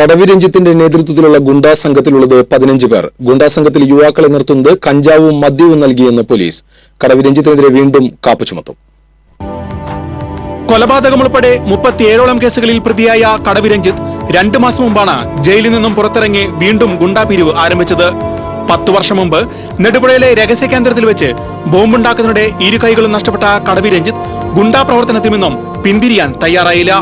കടവി രഞ്ജിത്തിന്റെ നേതൃത്വത്തിലുള്ള ഗുണ്ടാ സംഘത്തിലുള്ളത് പതിനഞ്ച് പേർ. ഗുണ്ടാ സംഘത്തിൽ യുവാക്കളെ നിർത്തുന്നത് കഞ്ചാവും മദ്യവും നൽകിയെന്ന് പോലീസ്. കടവിരഞ്ജിത്തിനെതിരെ വീണ്ടും കാപ്പു ചുമത്തും. കൊലപാതകം ഉൾപ്പെടെ മുപ്പത്തിയേഴോളം കേസുകളിൽ പ്രതിയായ കടവിരഞ്ജിത്ത് രണ്ടു മാസം മുമ്പാണ് ജയിലിൽ നിന്നും പുറത്തിറങ്ങി വീണ്ടും ഗുണ്ടാ പിരിവ് ആരംഭിച്ചത്. പത്തു വർഷം മുമ്പ് നെടുപുഴയിലെ രഹസ്യ കേന്ദ്രത്തിൽ വെച്ച് ബോംബുണ്ടാക്കുന്നതിനിടെ ഇരു കൈകളും നഷ്ടപ്പെട്ട കടവിരഞ്ജിത്ത് ഗുണ്ടാ പ്രവർത്തനത്തിൽ നിന്നും പിന്തിരിയാൻ തയ്യാറായില്ല.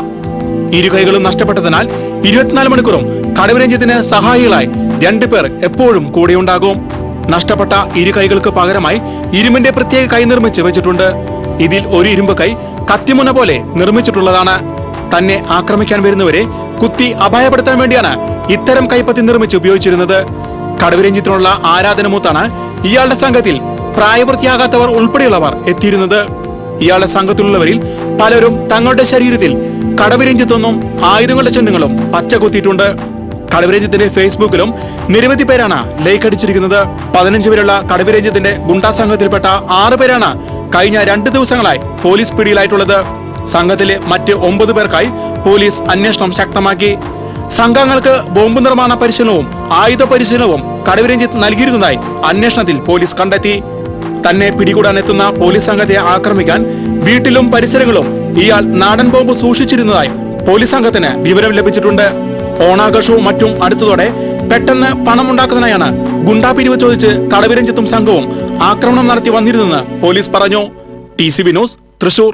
ഇരു കൈകളും നഷ്ടപ്പെട്ടതിനാൽ ഇരുപത്തിനാല് മണിക്കൂറും കടവി രഞ്ജിത്തിന് സഹായികളായി രണ്ടുപേർ എപ്പോഴും കൂടെയുണ്ടാകും. നഷ്ടപ്പെട്ട ഇരുകൈകൾക്ക് പകരമായി ഇരുമ്പിന്റെ പ്രത്യേക കൈ നിർമ്മിച്ച് വെച്ചിട്ടുണ്ട്. ഇതിൽ ഒരു ഇരുമ്പ് കൈ കത്തിമുന പോലെ നിർമ്മിച്ചിട്ടുള്ളതാണ്. തന്നെ ആക്രമിക്കാൻ വരുന്നവരെ കുത്തി അപായപ്പെടുത്താൻ വേണ്ടിയാണ് ഇത്തരം കൈപ്പത്തി നിർമ്മിച്ച് ഉപയോഗിച്ചിരുന്നത്. കടവരഞ്ജിത്തിനുള്ള ആരാധനമൂത്താണ് ഇയാളുടെ സംഘത്തിൽ പ്രായപൂർത്തിയാകാത്തവർ ഉൾപ്പെടെയുള്ളവർ എത്തിയിരുന്നത്. ഇയാളുടെ സംഘത്തിലുള്ളവരിൽ പലരും തങ്ങളുടെ ശരീരത്തിൽ കടവിരഞ്ജിത്തൊന്നും ആയുധങ്ങളുടെ ചിഹ്നങ്ങളും പച്ച കുത്തിയിട്ടുണ്ട്. കടവിരഞ്ജിത്തിന്റെ ഫേസ്ബുക്കിലും നിരവധി പേരാണ് ലൈക്ക് അടിച്ചിരിക്കുന്നത്. പതിനഞ്ച് പേരുള്ള കടവിരഞ്ജിത്തിന്റെ ഗുണ്ടാ സംഘത്തിൽപ്പെട്ട ആറ് പേരാണ് കഴിഞ്ഞ രണ്ട് ദിവസങ്ങളായി പോലീസ് പിടിയിലായിട്ടുള്ളത്. സംഘത്തിലെ മറ്റ് ഒമ്പത് പേർക്കായി പോലീസ് അന്വേഷണം ശക്തമാക്കി. സംഘങ്ങൾക്ക് ബോംബ് നിർമ്മാണ പരിശീലനവും ആയുധ പരിശീലനവും കടവിരഞ്ജിത്ത് നൽകിയിരുന്നതായി അന്വേഷണത്തിൽ പോലീസ് കണ്ടെത്തി. തന്നെ പിടികൂടാൻ എത്തുന്ന പോലീസ് സംഘത്തെ ആക്രമിക്കാൻ വീട്ടിലും പരിസരങ്ങളും ഇയാൾ നാടൻ ബോംബ് സൂക്ഷിച്ചിരുന്നതായി പോലീസ് സംഘത്തിന് വിവരം ലഭിച്ചിട്ടുണ്ട്. ഓണാഘോഷവും മറ്റും അടുത്തതോടെ പെട്ടെന്ന് പണമുണ്ടാക്കുന്നതിനായാണ് ഗുണ്ടാ പിരിവ് ചോദിച്ച് കടവിരഞ്ജിത്തും സംഘവും ആക്രമണം നടത്തി വന്നിരുന്നെന്ന് പോലീസ് പറഞ്ഞു. T C Vinos Thrissur.